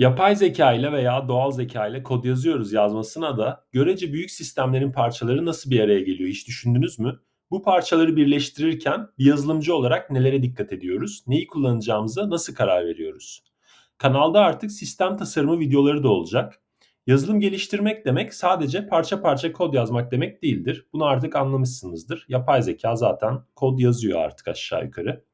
Yapay zeka ile veya doğal zeka ile kod yazıyoruz yazmasına da görece büyük sistemlerin parçaları nasıl bir araya geliyor hiç düşündünüz mü? Bu parçaları birleştirirken bir yazılımcı olarak nelere dikkat ediyoruz? Neyi kullanacağımıza nasıl karar veriyoruz? Kanalda artık sistem tasarımı videoları da olacak. Yazılım geliştirmek demek sadece parça parça kod yazmak demek değildir. Bunu artık anlamışsınızdır. Yapay zeka zaten kod yazıyor artık aşağı yukarı.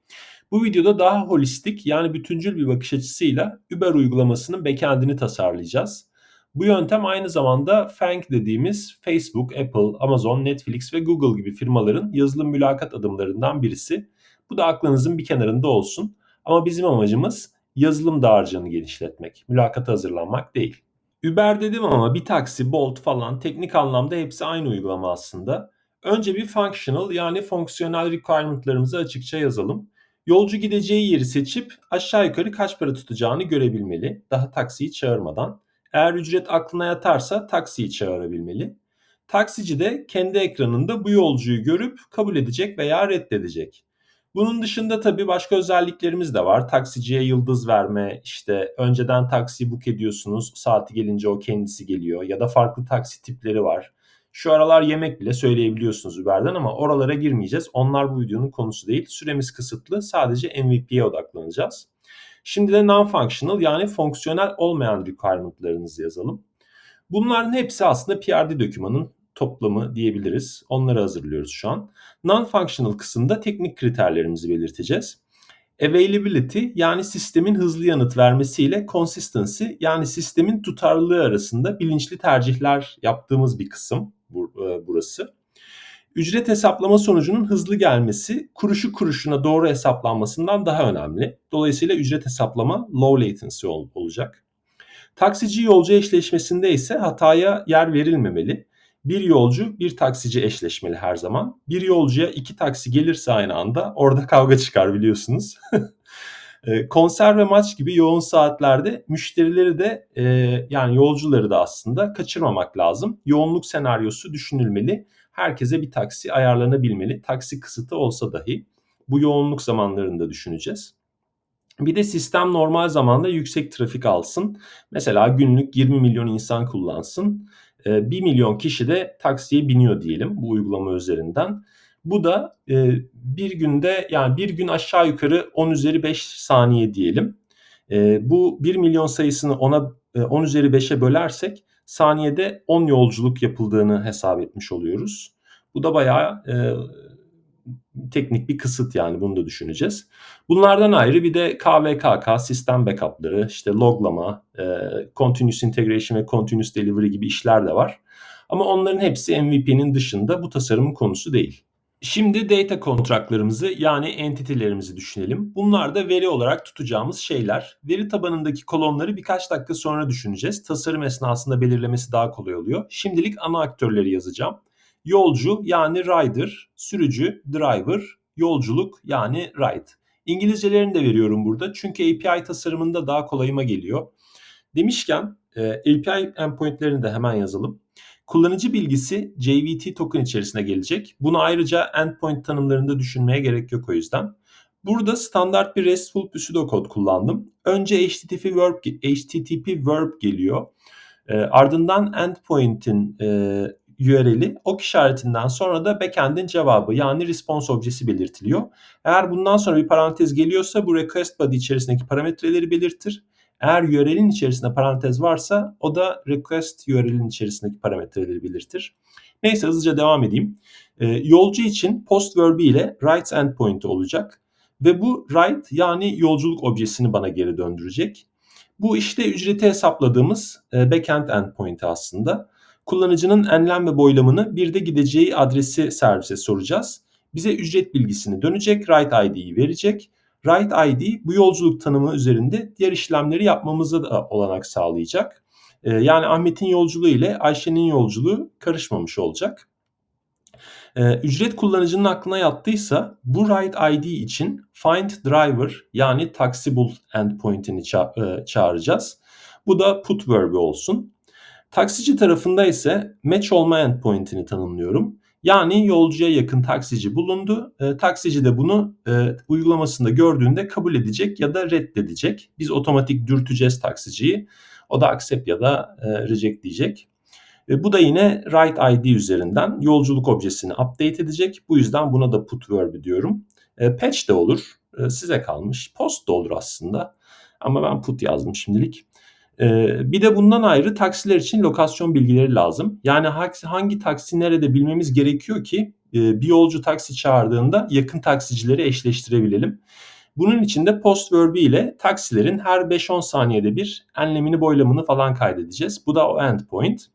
Bu videoda daha holistik yani bütüncül bir bakış açısıyla Uber uygulamasının backend'ini tasarlayacağız. Bu yöntem aynı zamanda FANG dediğimiz Facebook, Apple, Amazon, Netflix ve Google gibi firmaların yazılım mülakat adımlarından birisi. Bu da aklınızın bir kenarında olsun. Ama bizim amacımız yazılım dağarcığını genişletmek, mülakata hazırlanmak değil. Uber dedim ama bir taksi, Bolt falan teknik anlamda hepsi aynı uygulama aslında. Önce bir functional yani fonksiyonel requirement'larımızı açıkça yazalım. Yolcu gideceği yeri seçip aşağı yukarı kaç para tutacağını görebilmeli. Daha taksiyi çağırmadan. Eğer ücret aklına yatarsa taksiyi çağırabilmeli. Taksici de kendi ekranında bu yolcuyu görüp kabul edecek veya reddedecek. Bunun dışında tabii başka özelliklerimiz de var. Taksiciye yıldız verme, işte önceden taksi book ediyorsunuz, saati gelince o kendisi geliyor ya da farklı taksi tipleri var. Şu aralar yemek bile söyleyebiliyorsunuz Uber'den ama oralara girmeyeceğiz. Onlar bu videonun konusu değil. Süremiz kısıtlı. Sadece MVP'ye odaklanacağız. Şimdi de non-functional yani fonksiyonel olmayan requirement'larınızı yazalım. Bunların hepsi aslında PRD dokümanın toplamı diyebiliriz. Onları hazırlıyoruz şu an. Non-functional kısımda teknik kriterlerimizi belirteceğiz. Availability yani sistemin hızlı yanıt vermesiyle consistency yani sistemin tutarlılığı arasında bilinçli tercihler yaptığımız bir kısım e, burası. Ücret hesaplama sonucunun hızlı gelmesi kuruşu kuruşuna doğru hesaplanmasından daha önemli. Dolayısıyla ücret hesaplama low latency ol, olacak. Taksici yolcu eşleşmesinde ise hataya yer verilmemeli. Bir yolcu bir taksici eşleşmeli her zaman. Bir yolcuya iki taksi gelirse aynı anda orada kavga çıkar biliyorsunuz. E, konser ve maç gibi yoğun saatlerde müşterileri de e, yani yolcuları da aslında kaçırmamak lazım. Yoğunluk senaryosu düşünülmeli. Herkese bir taksi ayarlanabilmeli. Taksi kısıtı olsa dahi bu yoğunluk zamanlarında düşüneceğiz. Bir de sistem normal zamanda yüksek trafik alsın. Mesela günlük 20 milyon insan kullansın. 1 ee, milyon kişi de taksiye biniyor diyelim bu uygulama üzerinden. Bu da e, bir günde yani bir gün aşağı yukarı 10 üzeri 5 saniye diyelim. E, bu 1 milyon sayısını ona 10 üzeri 5'e bölersek saniyede 10 yolculuk yapıldığını hesap etmiş oluyoruz. Bu da bayağı e, teknik bir kısıt yani bunu da düşüneceğiz. Bunlardan ayrı bir de KVKK, sistem backup'ları, işte loglama, e, continuous integration ve continuous delivery gibi işler de var. Ama onların hepsi MVP'nin dışında bu tasarımın konusu değil. Şimdi data kontratlarımızı yani entity'lerimizi düşünelim. Bunlar da veri olarak tutacağımız şeyler. Veri tabanındaki kolonları birkaç dakika sonra düşüneceğiz. Tasarım esnasında belirlemesi daha kolay oluyor. Şimdilik ana aktörleri yazacağım. Yolcu yani rider, sürücü driver, yolculuk yani ride. İngilizcelerini de veriyorum burada çünkü API tasarımında daha kolayıma geliyor. Demişken e, API endpointlerini de hemen yazalım. Kullanıcı bilgisi JVT token içerisine gelecek. Bunu ayrıca endpoint tanımlarında düşünmeye gerek yok o yüzden. Burada standart bir RESTful pseudocode kullandım. Önce HTTP verb, HTTP verb geliyor. E, ardından endpoint'in e, URL'i ok işaretinden sonra da backend'in cevabı yani response objesi belirtiliyor. Eğer bundan sonra bir parantez geliyorsa bu request body içerisindeki parametreleri belirtir. Eğer URL'in içerisinde parantez varsa o da request URL'in içerisindeki parametreleri belirtir. Neyse hızlıca devam edeyim. Ee, yolcu için post verbi ile write endpoint olacak. Ve bu write yani yolculuk objesini bana geri döndürecek. Bu işte ücreti hesapladığımız e, backend endpoint aslında. Kullanıcının enlem ve boylamını bir de gideceği adresi servise soracağız. Bize ücret bilgisini dönecek, write ID'yi verecek. Write ID bu yolculuk tanımı üzerinde diğer işlemleri yapmamıza da olanak sağlayacak. Ee, yani Ahmet'in yolculuğu ile Ayşe'nin yolculuğu karışmamış olacak. Ee, ücret kullanıcının aklına yattıysa bu write ID için find driver yani taxi bul endpoint'ini ça- e, çağıracağız. Bu da put verbi olsun. Taksici tarafında ise match olma endpoint'ini tanımlıyorum. Yani yolcuya yakın taksici bulundu. E, taksici de bunu e, uygulamasında gördüğünde kabul edecek ya da reddedecek. Biz otomatik dürteceğiz taksiciyi. O da accept ya da e, reject diyecek. E, bu da yine write ID üzerinden yolculuk objesini update edecek. Bu yüzden buna da put verb diyorum. E, patch de olur. E, size kalmış. Post da olur aslında. Ama ben put yazdım şimdilik. Ee, bir de bundan ayrı taksiler için lokasyon bilgileri lazım. Yani hangi taksi nerede bilmemiz gerekiyor ki e, bir yolcu taksi çağırdığında yakın taksicileri eşleştirebilelim. Bunun için de post verbi ile taksilerin her 5-10 saniyede bir enlemini boylamını falan kaydedeceğiz. Bu da o endpoint.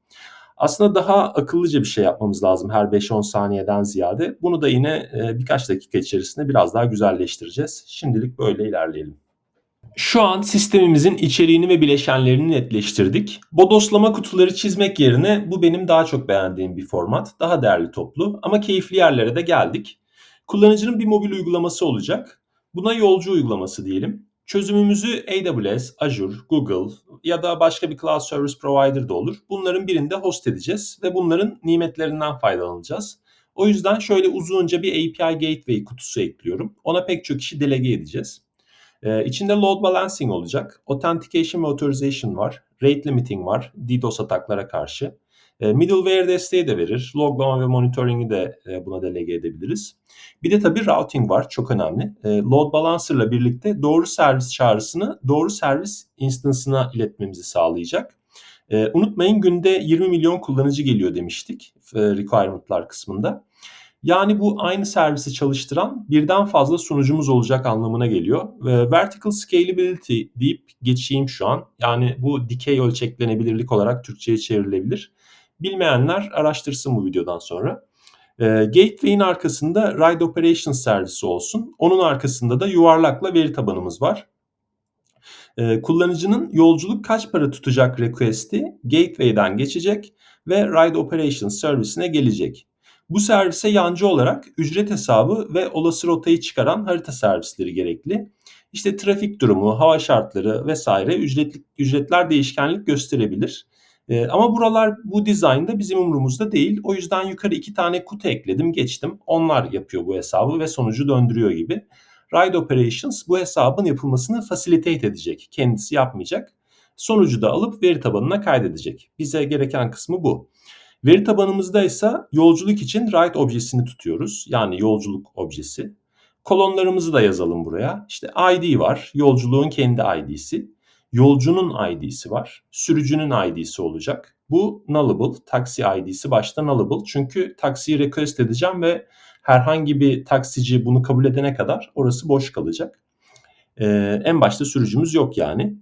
Aslında daha akıllıca bir şey yapmamız lazım her 5-10 saniyeden ziyade. Bunu da yine e, birkaç dakika içerisinde biraz daha güzelleştireceğiz. Şimdilik böyle ilerleyelim. Şu an sistemimizin içeriğini ve bileşenlerini netleştirdik. Bodoslama kutuları çizmek yerine bu benim daha çok beğendiğim bir format. Daha değerli toplu ama keyifli yerlere de geldik. Kullanıcının bir mobil uygulaması olacak. Buna yolcu uygulaması diyelim. Çözümümüzü AWS, Azure, Google ya da başka bir cloud service provider da olur. Bunların birinde host edeceğiz ve bunların nimetlerinden faydalanacağız. O yüzden şöyle uzunca bir API Gateway kutusu ekliyorum. Ona pek çok işi delege edeceğiz. Ee, içinde load balancing olacak. Authentication ve authorization var. Rate limiting var. DDoS ataklara karşı. Ee, middleware desteği de verir. Loglama ve monitoring'i de e, buna delege edebiliriz. Bir de tabii routing var. Çok önemli. E, load balancer'la birlikte doğru servis çağrısını doğru servis instance'ına iletmemizi sağlayacak. E, unutmayın günde 20 milyon kullanıcı geliyor demiştik e, requirement'lar kısmında. Yani bu aynı servisi çalıştıran birden fazla sunucumuz olacak anlamına geliyor. Ve vertical scalability deyip geçeyim şu an. Yani bu dikey ölçeklenebilirlik olarak Türkçe'ye çevrilebilir. Bilmeyenler araştırsın bu videodan sonra. E, Gateway'in arkasında Ride Operations servisi olsun. Onun arkasında da yuvarlakla veri tabanımız var. E, kullanıcının yolculuk kaç para tutacak request'i Gateway'den geçecek ve Ride Operations servisine gelecek. Bu servise yancı olarak ücret hesabı ve olası rotayı çıkaran harita servisleri gerekli. İşte trafik durumu, hava şartları vesaire ücretlik, ücretler değişkenlik gösterebilir. Ee, ama buralar bu dizaynda bizim umurumuzda değil. O yüzden yukarı iki tane kutu ekledim, geçtim. Onlar yapıyor bu hesabı ve sonucu döndürüyor gibi. Ride Operations bu hesabın yapılmasını facilitate edecek. Kendisi yapmayacak. Sonucu da alıp veri tabanına kaydedecek. Bize gereken kısmı bu. Veri tabanımızda ise yolculuk için write objesini tutuyoruz. Yani yolculuk objesi. Kolonlarımızı da yazalım buraya. İşte ID var. Yolculuğun kendi ID'si. Yolcunun ID'si var. Sürücünün ID'si olacak. Bu nullable. Taksi ID'si başta nullable. Çünkü taksiyi request edeceğim ve herhangi bir taksici bunu kabul edene kadar orası boş kalacak. Ee, en başta sürücümüz yok yani.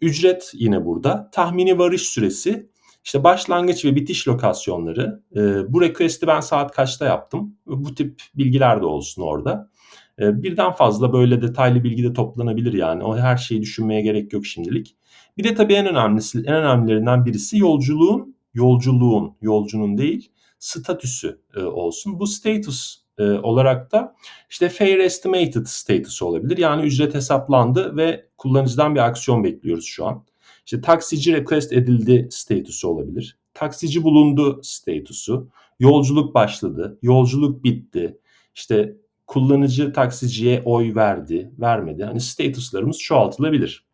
Ücret yine burada. Tahmini varış süresi işte başlangıç ve bitiş lokasyonları. E, bu request'i ben saat kaçta yaptım? Bu tip bilgiler de olsun orada. E, birden fazla böyle detaylı bilgi de toplanabilir yani. O her şeyi düşünmeye gerek yok şimdilik. Bir de tabii en önemlisi, en önemlilerinden birisi yolculuğun, yolculuğun, yolcunun değil, statüsü e, olsun. Bu status e, olarak da işte fair estimated status olabilir. Yani ücret hesaplandı ve kullanıcıdan bir aksiyon bekliyoruz şu an. İşte taksici request edildi statüsü olabilir. Taksici bulundu statüsü. Yolculuk başladı. Yolculuk bitti. İşte kullanıcı taksiciye oy verdi, vermedi. Hani statuslarımız çoğaltılabilir.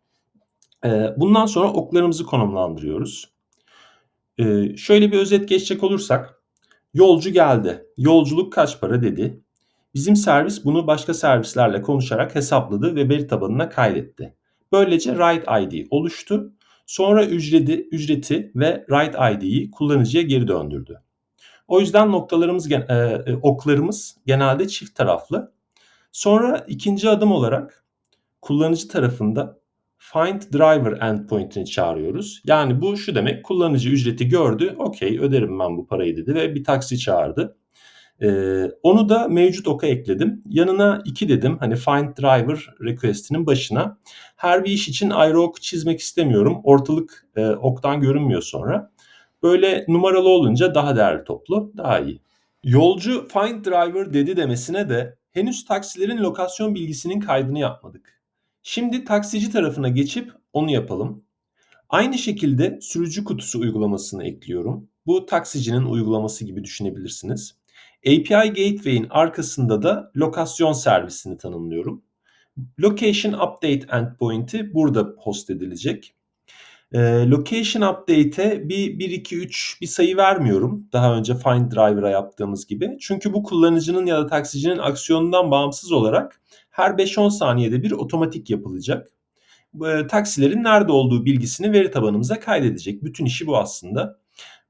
Ee, bundan sonra oklarımızı konumlandırıyoruz. Ee, şöyle bir özet geçecek olursak. Yolcu geldi. Yolculuk kaç para dedi. Bizim servis bunu başka servislerle konuşarak hesapladı ve veri tabanına kaydetti. Böylece Ride ID oluştu Sonra ücreti, ücreti ve write ID'yi kullanıcıya geri döndürdü. O yüzden noktalarımız, e, e, oklarımız genelde çift taraflı. Sonra ikinci adım olarak kullanıcı tarafında find driver endpoint'ini çağırıyoruz. Yani bu şu demek kullanıcı ücreti gördü. Okey öderim ben bu parayı dedi ve bir taksi çağırdı. Ee, onu da mevcut oka ekledim. Yanına 2 dedim. Hani find driver request'inin başına. Her bir iş için ayrı ok çizmek istemiyorum. Ortalık e, oktan görünmüyor sonra. Böyle numaralı olunca daha değerli toplu, daha iyi. Yolcu find driver dedi demesine de henüz taksilerin lokasyon bilgisinin kaydını yapmadık. Şimdi taksici tarafına geçip onu yapalım. Aynı şekilde sürücü kutusu uygulamasını ekliyorum. Bu taksicinin uygulaması gibi düşünebilirsiniz. API Gateway'in arkasında da lokasyon servisini tanımlıyorum. Location Update endpoint'i burada host edilecek. E, location Update'e bir 1, 2, 3 bir sayı vermiyorum. Daha önce Find Driver'a yaptığımız gibi. Çünkü bu kullanıcının ya da taksicinin aksiyonundan bağımsız olarak her 5-10 saniyede bir otomatik yapılacak. E, taksilerin nerede olduğu bilgisini veri tabanımıza kaydedecek. Bütün işi bu aslında.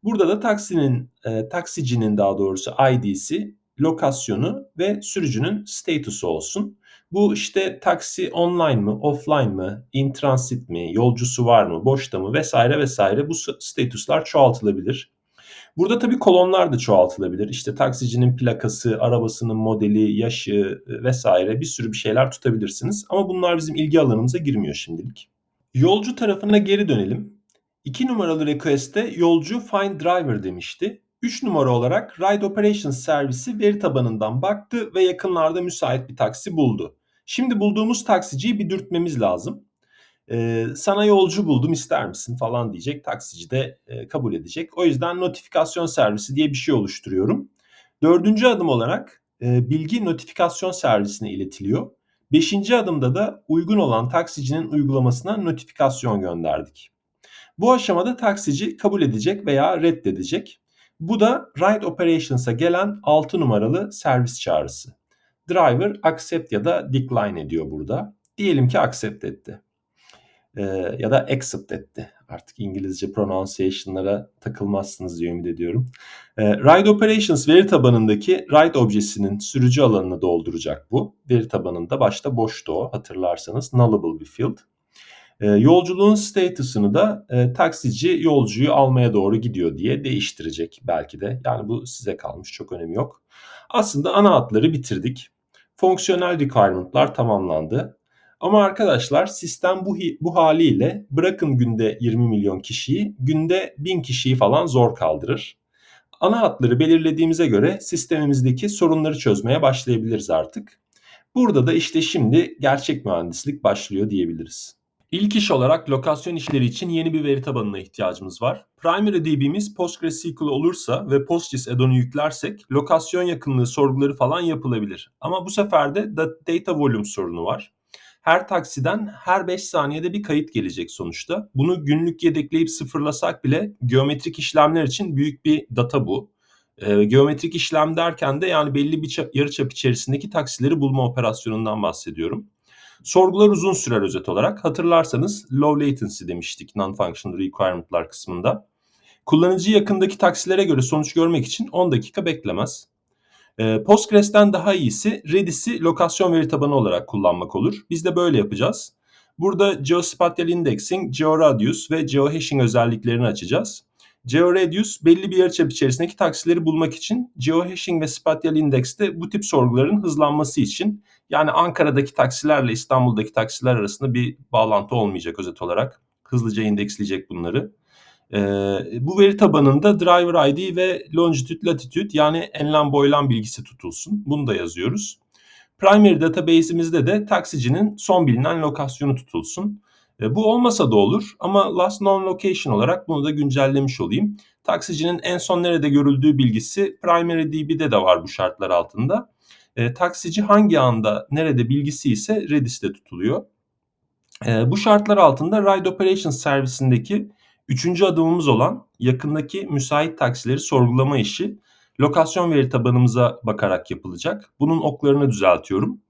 Burada da taksinin, e, taksicinin daha doğrusu ID'si, lokasyonu ve sürücünün statusu olsun. Bu işte taksi online mı, offline mı, in transit mi, yolcusu var mı, boşta mı vesaire vesaire bu statuslar çoğaltılabilir. Burada tabii kolonlar da çoğaltılabilir. İşte taksicinin plakası, arabasının modeli, yaşı vesaire bir sürü bir şeyler tutabilirsiniz. Ama bunlar bizim ilgi alanımıza girmiyor şimdilik. Yolcu tarafına geri dönelim. 2 numaralı request'te yolcu find driver demişti. 3 numara olarak Ride Operations servisi veri tabanından baktı ve yakınlarda müsait bir taksi buldu. Şimdi bulduğumuz taksiciyi bir dürtmemiz lazım. Ee, sana yolcu buldum ister misin falan diyecek. Taksici de e, kabul edecek. O yüzden notifikasyon servisi diye bir şey oluşturuyorum. Dördüncü adım olarak e, bilgi notifikasyon servisine iletiliyor. Beşinci adımda da uygun olan taksicinin uygulamasına notifikasyon gönderdik. Bu aşamada taksici kabul edecek veya reddedecek. Bu da Ride Operations'a gelen 6 numaralı servis çağrısı. Driver accept ya da decline ediyor burada. Diyelim ki accept etti. Ee, ya da accept etti. Artık İngilizce pronunciation'lara takılmazsınız diye ümit ediyorum. Ee, Ride Operations veri tabanındaki Ride objesinin sürücü alanını dolduracak bu. Veri tabanında başta boştu o hatırlarsanız nullable bir field. E, yolculuğun status'ını da e, taksici yolcuyu almaya doğru gidiyor diye değiştirecek belki de. Yani bu size kalmış çok önemi yok. Aslında ana hatları bitirdik. Fonksiyonel requirement'lar tamamlandı. Ama arkadaşlar sistem bu, bu haliyle bırakın günde 20 milyon kişiyi günde 1000 kişiyi falan zor kaldırır. Ana hatları belirlediğimize göre sistemimizdeki sorunları çözmeye başlayabiliriz artık. Burada da işte şimdi gerçek mühendislik başlıyor diyebiliriz. İlk iş olarak lokasyon işleri için yeni bir veri tabanına ihtiyacımız var. Primary DB'miz PostgreSQL olursa ve PostGIS add-on'u yüklersek lokasyon yakınlığı sorguları falan yapılabilir. Ama bu sefer de data volume sorunu var. Her taksiden her 5 saniyede bir kayıt gelecek sonuçta. Bunu günlük yedekleyip sıfırlasak bile geometrik işlemler için büyük bir data bu. E, geometrik işlem derken de yani belli bir yarıçap içerisindeki taksileri bulma operasyonundan bahsediyorum. Sorgular uzun sürer özet olarak. Hatırlarsanız low latency demiştik non-functional requirement'lar kısmında. Kullanıcı yakındaki taksilere göre sonuç görmek için 10 dakika beklemez. Ee, Postgres'ten daha iyisi Redis'i lokasyon veri tabanı olarak kullanmak olur. Biz de böyle yapacağız. Burada Geospatial Indexing, GeoRadius ve GeoHashing özelliklerini açacağız. GeoRadius belli bir yarıçap içerisindeki taksileri bulmak için, GeoHashing ve Spatial Index'te bu tip sorguların hızlanması için yani Ankara'daki taksilerle İstanbul'daki taksiler arasında bir bağlantı olmayacak özet olarak. Hızlıca indeksleyecek bunları. Ee, bu veri tabanında driver ID ve longitude latitude yani enlem boylam bilgisi tutulsun. Bunu da yazıyoruz. Primary database'imizde de taksicinin son bilinen lokasyonu tutulsun. Bu olmasa da olur ama last known location olarak bunu da güncellemiş olayım. Taksicinin en son nerede görüldüğü bilgisi Primary DB'de de var bu şartlar altında. E, taksici hangi anda nerede bilgisi ise Redis'te tutuluyor. E, bu şartlar altında Ride Operations servisindeki üçüncü adımımız olan yakındaki müsait taksileri sorgulama işi lokasyon veri tabanımıza bakarak yapılacak. Bunun oklarını düzeltiyorum.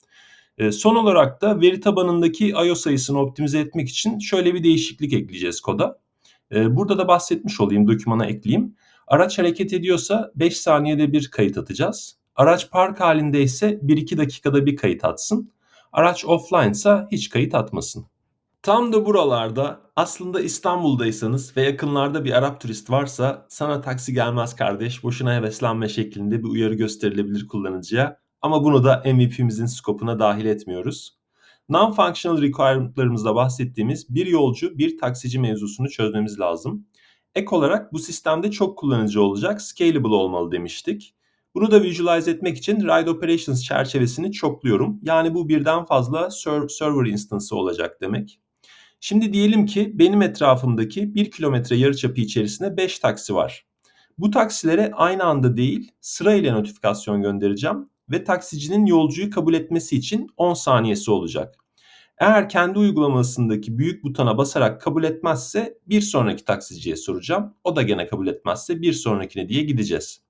E, son olarak da veri tabanındaki I.O. sayısını optimize etmek için şöyle bir değişiklik ekleyeceğiz koda. E, burada da bahsetmiş olayım, dokümana ekleyeyim. Araç hareket ediyorsa 5 saniyede bir kayıt atacağız. Araç park halinde ise 1-2 dakikada bir kayıt atsın. Araç offline ise hiç kayıt atmasın. Tam da buralarda aslında İstanbul'daysanız ve yakınlarda bir Arap turist varsa sana taksi gelmez kardeş boşuna heveslenme şeklinde bir uyarı gösterilebilir kullanıcıya. Ama bunu da MVP'mizin skopuna dahil etmiyoruz. Non-functional requirement'larımızda bahsettiğimiz bir yolcu, bir taksici mevzusunu çözmemiz lazım. Ek olarak bu sistemde çok kullanıcı olacak, scalable olmalı demiştik. Bunu da visualize etmek için Ride Operations çerçevesini çokluyorum. Yani bu birden fazla server instance'ı olacak demek. Şimdi diyelim ki benim etrafımdaki 1 kilometre yarıçapı içerisinde 5 taksi var. Bu taksilere aynı anda değil sırayla notifikasyon göndereceğim ve taksicinin yolcuyu kabul etmesi için 10 saniyesi olacak. Eğer kendi uygulamasındaki büyük butona basarak kabul etmezse bir sonraki taksiciye soracağım. O da gene kabul etmezse bir sonrakine diye gideceğiz.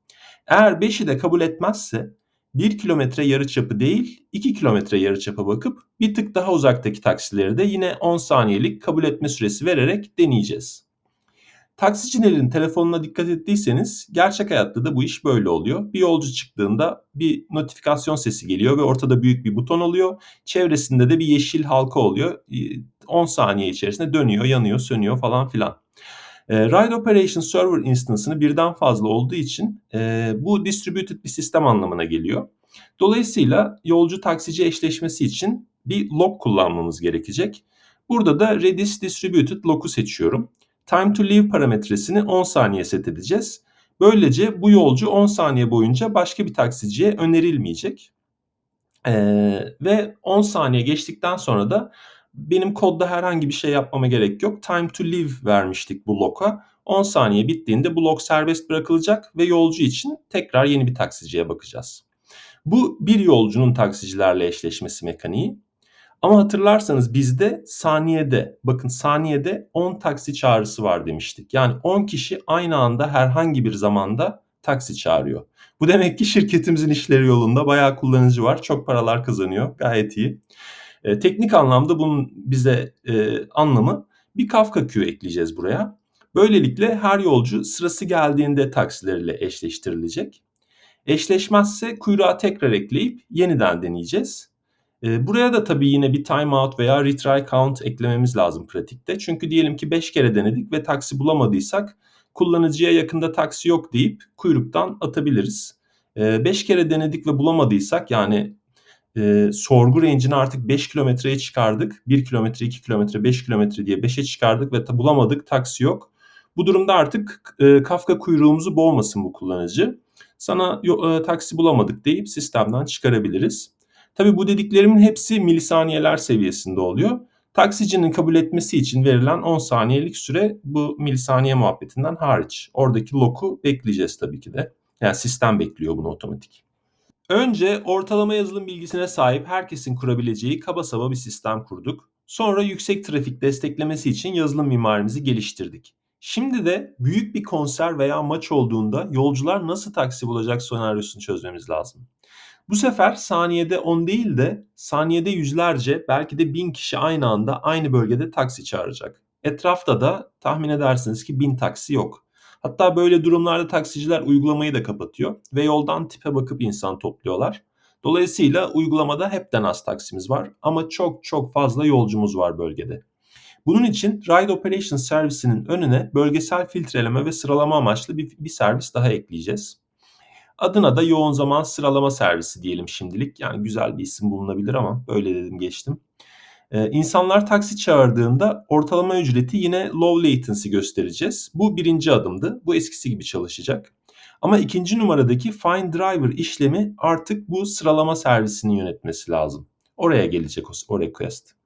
Eğer 5'i de kabul etmezse 1 kilometre yarıçapı değil 2 kilometre yarıçapa bakıp bir tık daha uzaktaki taksileri de yine 10 saniyelik kabul etme süresi vererek deneyeceğiz. Taksicilerin telefonuna dikkat ettiyseniz gerçek hayatta da bu iş böyle oluyor. Bir yolcu çıktığında bir notifikasyon sesi geliyor ve ortada büyük bir buton oluyor. Çevresinde de bir yeşil halka oluyor. 10 saniye içerisinde dönüyor, yanıyor, sönüyor falan filan. E, Ride Operation Server instance'ını birden fazla olduğu için e, bu distributed bir sistem anlamına geliyor. Dolayısıyla yolcu taksici eşleşmesi için bir log kullanmamız gerekecek. Burada da Redis Distributed Log'u seçiyorum. Time to leave parametresini 10 saniye set edeceğiz. Böylece bu yolcu 10 saniye boyunca başka bir taksiciye önerilmeyecek. Ee, ve 10 saniye geçtikten sonra da benim kodda herhangi bir şey yapmama gerek yok. Time to leave vermiştik bu lock'a. 10 saniye bittiğinde bu lock serbest bırakılacak ve yolcu için tekrar yeni bir taksiciye bakacağız. Bu bir yolcunun taksicilerle eşleşmesi mekaniği. Ama hatırlarsanız bizde saniyede, bakın saniyede 10 taksi çağrısı var demiştik. Yani 10 kişi aynı anda herhangi bir zamanda taksi çağırıyor. Bu demek ki şirketimizin işleri yolunda bayağı kullanıcı var. Çok paralar kazanıyor. Gayet iyi. E, teknik anlamda bunun bize e, anlamı bir Kafka queue ekleyeceğiz buraya. Böylelikle her yolcu sırası geldiğinde taksileriyle eşleştirilecek. Eşleşmezse kuyruğa tekrar ekleyip yeniden deneyeceğiz. E, buraya da tabii yine bir timeout veya retry count eklememiz lazım pratikte. Çünkü diyelim ki 5 kere denedik ve taksi bulamadıysak kullanıcıya yakında taksi yok deyip kuyruktan atabiliriz. 5 kere denedik ve bulamadıysak yani e, sorgu range'ini artık 5 kilometreye çıkardık. 1 kilometre, 2 kilometre, 5 kilometre diye 5'e çıkardık ve bulamadık taksi yok. Bu durumda artık e, Kafka kuyruğumuzu boğmasın bu kullanıcı. Sana e, taksi bulamadık deyip sistemden çıkarabiliriz. Tabii bu dediklerimin hepsi milisaniyeler seviyesinde oluyor. Taksicinin kabul etmesi için verilen 10 saniyelik süre bu milisaniye muhabbetinden hariç. Oradaki lock'u bekleyeceğiz tabii ki de. Yani sistem bekliyor bunu otomatik. Önce ortalama yazılım bilgisine sahip herkesin kurabileceği kaba saba bir sistem kurduk. Sonra yüksek trafik desteklemesi için yazılım mimarimizi geliştirdik. Şimdi de büyük bir konser veya maç olduğunda yolcular nasıl taksi bulacak senaryosunu çözmemiz lazım. Bu sefer saniyede 10 değil de saniyede yüzlerce belki de bin kişi aynı anda aynı bölgede taksi çağıracak. Etrafta da tahmin edersiniz ki bin taksi yok. Hatta böyle durumlarda taksiciler uygulamayı da kapatıyor ve yoldan tipe bakıp insan topluyorlar. Dolayısıyla uygulamada hepten az taksimiz var ama çok çok fazla yolcumuz var bölgede. Bunun için Ride Operation servisinin önüne bölgesel filtreleme ve sıralama amaçlı bir, bir servis daha ekleyeceğiz. Adına da yoğun zaman sıralama servisi diyelim şimdilik. Yani güzel bir isim bulunabilir ama böyle dedim geçtim. Ee, insanlar taksi çağırdığında ortalama ücreti yine low latency göstereceğiz. Bu birinci adımdı. Bu eskisi gibi çalışacak. Ama ikinci numaradaki find driver işlemi artık bu sıralama servisini yönetmesi lazım. Oraya gelecek o, request.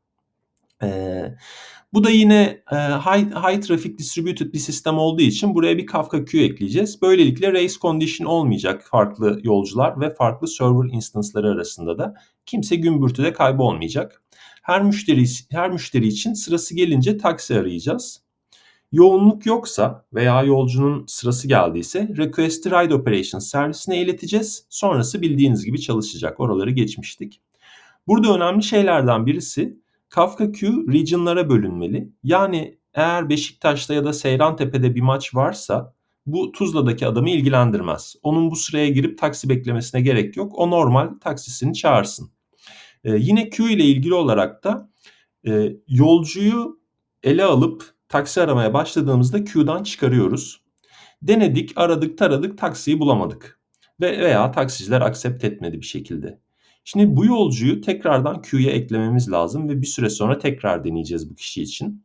Bu da yine e, high, high traffic distributed bir sistem olduğu için buraya bir Kafka queue ekleyeceğiz. Böylelikle race condition olmayacak farklı yolcular ve farklı server instance'ları arasında da kimse gümbürtüde kaybolmayacak. Her müşteri her müşteri için sırası gelince taksi arayacağız. Yoğunluk yoksa veya yolcunun sırası geldiyse request ride operations servisine ileteceğiz. Sonrası bildiğiniz gibi çalışacak. Oraları geçmiştik. Burada önemli şeylerden birisi Kafka Queue regionlara bölünmeli. Yani eğer Beşiktaş'ta ya da Seyrantepe'de bir maç varsa bu Tuzla'daki adamı ilgilendirmez. Onun bu sıraya girip taksi beklemesine gerek yok. O normal taksisini çağırsın. Ee, yine Q ile ilgili olarak da e, yolcuyu ele alıp taksi aramaya başladığımızda Q'dan çıkarıyoruz. Denedik, aradık, taradık, taksiyi bulamadık. Ve veya taksiciler aksept etmedi bir şekilde. Şimdi bu yolcuyu tekrardan Q'ya eklememiz lazım ve bir süre sonra tekrar deneyeceğiz bu kişi için.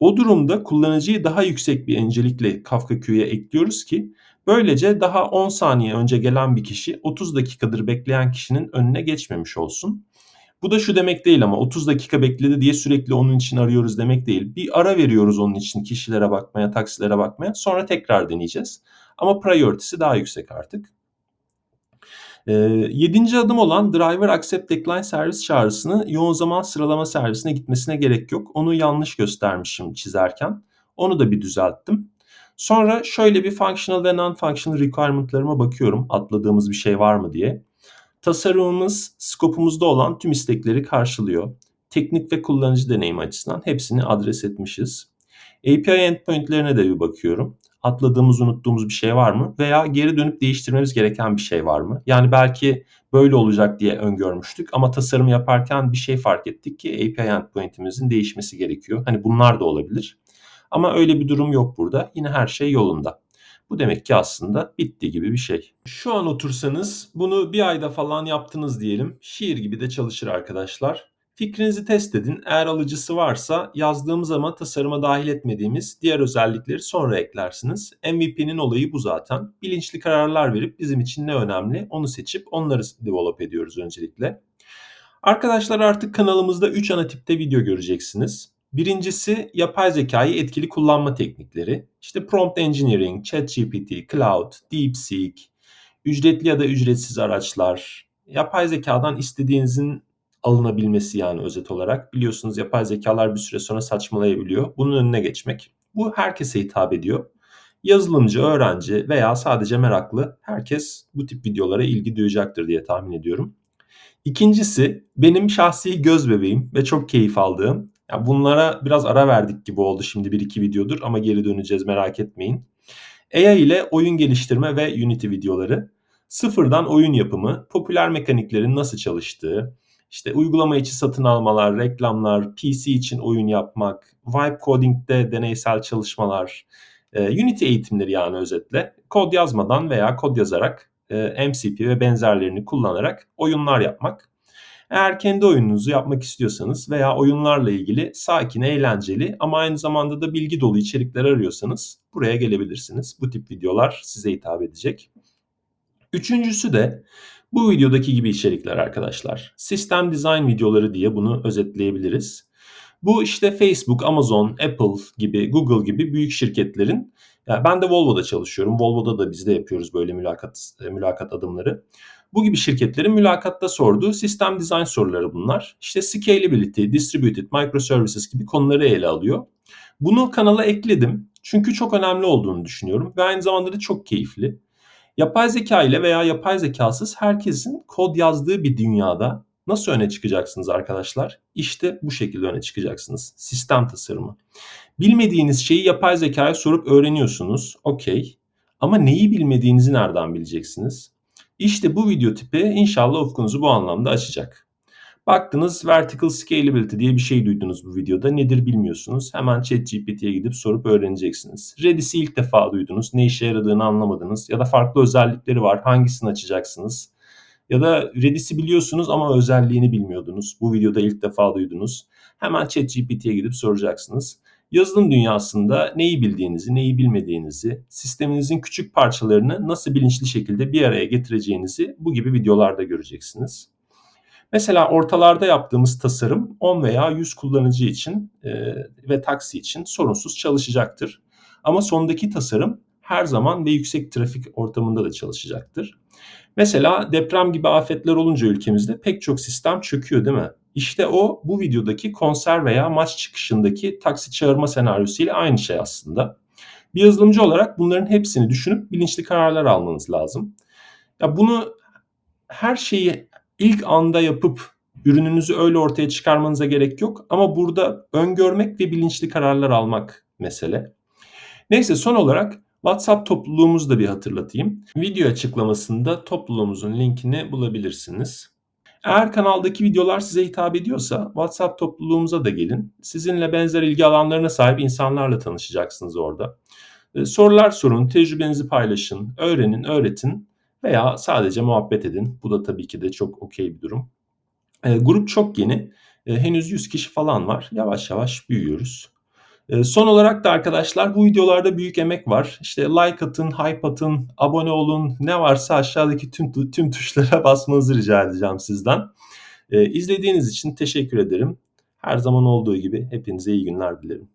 O durumda kullanıcıyı daha yüksek bir öncelikle Kafka Q'ya ekliyoruz ki böylece daha 10 saniye önce gelen bir kişi 30 dakikadır bekleyen kişinin önüne geçmemiş olsun. Bu da şu demek değil ama 30 dakika bekledi diye sürekli onun için arıyoruz demek değil. Bir ara veriyoruz onun için kişilere bakmaya, taksilere bakmaya. Sonra tekrar deneyeceğiz. ama priority'si daha yüksek artık. E, yedinci adım olan Driver Accept Decline servis çağrısını yoğun zaman sıralama servisine gitmesine gerek yok. Onu yanlış göstermişim çizerken. Onu da bir düzelttim. Sonra şöyle bir functional ve non-functional requirement'larıma bakıyorum atladığımız bir şey var mı diye. Tasarımımız skopumuzda olan tüm istekleri karşılıyor. Teknik ve kullanıcı deneyimi açısından hepsini adres etmişiz. API endpoint'lerine de bir bakıyorum. Atladığımız, unuttuğumuz bir şey var mı? Veya geri dönüp değiştirmemiz gereken bir şey var mı? Yani belki böyle olacak diye öngörmüştük ama tasarım yaparken bir şey fark ettik ki API endpoint'imizin değişmesi gerekiyor. Hani bunlar da olabilir. Ama öyle bir durum yok burada. Yine her şey yolunda. Bu demek ki aslında bitti gibi bir şey. Şu an otursanız bunu bir ayda falan yaptınız diyelim. Şiir gibi de çalışır arkadaşlar. Fikrinizi test edin. Eğer alıcısı varsa yazdığımız ama tasarıma dahil etmediğimiz diğer özellikleri sonra eklersiniz. MVP'nin olayı bu zaten. Bilinçli kararlar verip bizim için ne önemli onu seçip onları develop ediyoruz öncelikle. Arkadaşlar artık kanalımızda 3 ana tipte video göreceksiniz. Birincisi yapay zekayı etkili kullanma teknikleri. İşte prompt engineering, ChatGPT, Cloud, DeepSeek, ücretli ya da ücretsiz araçlar, yapay zekadan istediğinizin alınabilmesi yani özet olarak. Biliyorsunuz yapay zekalar bir süre sonra saçmalayabiliyor. Bunun önüne geçmek. Bu herkese hitap ediyor. Yazılımcı, öğrenci veya sadece meraklı herkes bu tip videolara ilgi duyacaktır diye tahmin ediyorum. İkincisi benim şahsi göz bebeğim ve çok keyif aldığım. Ya bunlara biraz ara verdik gibi oldu şimdi bir iki videodur ama geri döneceğiz merak etmeyin. AI ile oyun geliştirme ve Unity videoları, sıfırdan oyun yapımı, popüler mekaniklerin nasıl çalıştığı, işte uygulama içi satın almalar, reklamlar, PC için oyun yapmak, vibe coding'de deneysel çalışmalar, e, Unity eğitimleri yani özetle. Kod yazmadan veya kod yazarak e, MCP ve benzerlerini kullanarak oyunlar yapmak. Eğer kendi oyununuzu yapmak istiyorsanız veya oyunlarla ilgili sakin, eğlenceli ama aynı zamanda da bilgi dolu içerikler arıyorsanız buraya gelebilirsiniz. Bu tip videolar size hitap edecek. Üçüncüsü de bu videodaki gibi içerikler arkadaşlar. Sistem design videoları diye bunu özetleyebiliriz. Bu işte Facebook, Amazon, Apple gibi, Google gibi büyük şirketlerin yani ben de Volvo'da çalışıyorum. Volvo'da da biz de yapıyoruz böyle mülakat mülakat adımları. Bu gibi şirketlerin mülakatta sorduğu sistem design soruları bunlar. İşte scalability, distributed, microservices gibi konuları ele alıyor. Bunu kanala ekledim. Çünkü çok önemli olduğunu düşünüyorum ve aynı zamanda da çok keyifli. Yapay zeka ile veya yapay zekasız herkesin kod yazdığı bir dünyada nasıl öne çıkacaksınız arkadaşlar? İşte bu şekilde öne çıkacaksınız. Sistem tasarımı. Bilmediğiniz şeyi yapay zekaya sorup öğreniyorsunuz. Okey. Ama neyi bilmediğinizi nereden bileceksiniz? İşte bu video tipi inşallah ufkunuzu bu anlamda açacak. Baktınız vertical scalability diye bir şey duydunuz bu videoda. Nedir bilmiyorsunuz. Hemen ChatGPT'ye gidip sorup öğreneceksiniz. Redis'i ilk defa duydunuz. Ne işe yaradığını anlamadınız. Ya da farklı özellikleri var. Hangisini açacaksınız? Ya da Redis'i biliyorsunuz ama özelliğini bilmiyordunuz. Bu videoda ilk defa duydunuz. Hemen ChatGPT'ye gidip soracaksınız. Yazılım dünyasında neyi bildiğinizi, neyi bilmediğinizi, sisteminizin küçük parçalarını nasıl bilinçli şekilde bir araya getireceğinizi bu gibi videolarda göreceksiniz. Mesela ortalarda yaptığımız tasarım 10 veya 100 kullanıcı için e, ve taksi için sorunsuz çalışacaktır. Ama sondaki tasarım her zaman ve yüksek trafik ortamında da çalışacaktır. Mesela deprem gibi afetler olunca ülkemizde pek çok sistem çöküyor değil mi? İşte o bu videodaki konser veya maç çıkışındaki taksi çağırma senaryosuyla aynı şey aslında. Bir yazılımcı olarak bunların hepsini düşünüp bilinçli kararlar almanız lazım. Ya bunu her şeyi ilk anda yapıp ürününüzü öyle ortaya çıkarmanıza gerek yok ama burada öngörmek ve bilinçli kararlar almak mesele. Neyse son olarak WhatsApp topluluğumuzu da bir hatırlatayım. Video açıklamasında topluluğumuzun linkini bulabilirsiniz. Eğer kanaldaki videolar size hitap ediyorsa WhatsApp topluluğumuza da gelin. Sizinle benzer ilgi alanlarına sahip insanlarla tanışacaksınız orada. Ee, sorular sorun, tecrübenizi paylaşın, öğrenin, öğretin veya sadece muhabbet edin. Bu da tabii ki de çok okey bir durum. E, grup çok yeni. E, henüz 100 kişi falan var. Yavaş yavaş büyüyoruz. E, son olarak da arkadaşlar bu videolarda büyük emek var. İşte like atın, hype atın, abone olun. Ne varsa aşağıdaki tüm tüm tuşlara basmanızı rica edeceğim sizden. E, izlediğiniz için teşekkür ederim. Her zaman olduğu gibi hepinize iyi günler dilerim.